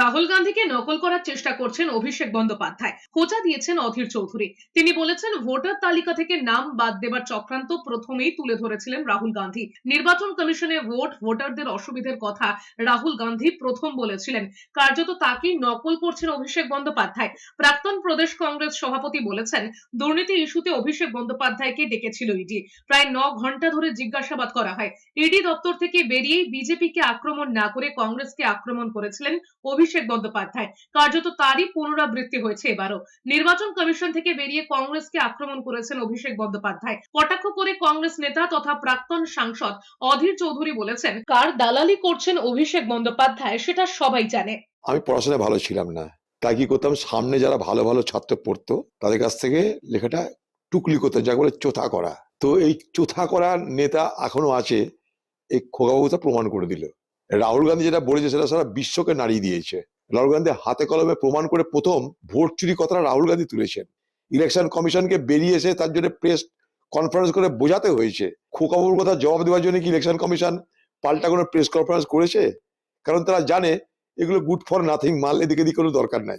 রাহুল গান্ধীকে নকল করার চেষ্টা করছেন অভিষেক বন্দ্যোপাধ্যায়। খোঁচা দিয়েছেন অধীর চৌধুরী। তিনি বলেছেন, ভোটার তালিকা থেকে নাম বাদ দেবার চক্রান্ত প্রথমেই তুলে ধরেছিলেন রাহুল গান্ধী। নির্বাচন কমিশনে ভোট, ভোটারদের অসুবিধার কথা রাহুল গান্ধী প্রথম বলেছিলেন। কার্যত তাকেই নকল করছেন অভিষেক বন্দ্যোপাধ্যায়। প্রাক্তন প্রদেশ কংগ্রেস সভাপতি বলেছেন, দুর্নীতি ইস্যুতে অভিষেক বন্দ্যোপাধ্যায়কে ডেকেছিল ইডি। প্রায় ন ঘণ্টা ধরে জিজ্ঞাসাবাদ করা হয়। ইডি দপ্তর থেকে বেরিয়েই বিজেপিকে আক্রমণ না করে কংগ্রেসকে আক্রমণ করেছিলেন অভিষেক বন্দ্যোপাধ্যায়। কার্যত তারই পুনরাবৃত্তি হয়েছে এবারও। নির্বাচন কমিশন থেকে বেরিয়ে কংগ্রেসকে আক্রমণ করেছেন অভিষেক বন্দ্যোপাধ্যায়। কটাক্ষ করে কংগ্রেস নেতা তথা প্রাক্তন সাংসদ অধীর চৌধুরী বলেছেন, কার দালালি করছেন অভিষেক বন্দ্যোপাধ্যায় সেটা সবাই জানে। আমি পড়াশোনায় ভালো ছিলাম না। তাই কি করতাম? সামনে যারা ভালো ভালো ছাত্র পড়তো, তাদের কাছ থেকে লেখাটা টুকলি করতে যা বলে চোথা করা। তো এই চোথা করা নেতা এখনও আছে, এই খোকাবাবু তা প্রমাণ করে দিল। রাহুল গান্ধী যেটা বলেছে সেটা সারা বিশ্বকে নাড়িয়ে দিয়েছে। রাহুল গান্ধী হাতে কলমে প্রমাণ করে প্রথম ভোট চুরি কথাটা রাহুল গান্ধী তুলেছেন। ইলেকশন কমিশনকে বেরিয়ে এসে তার জন্য প্রেস কনফারেন্স করে বোঝাতে হয়েছে। খোকাবুর কথা জবাব দেওয়ার জন্য কি ইলেকশন কমিশন পাল্টা কোনো প্রেস কনফারেন্স করেছে? কারণ তারা জানে এগুলো গুড ফর নাথিং, মাল এদিকে দিকে কোনো দরকার নাই।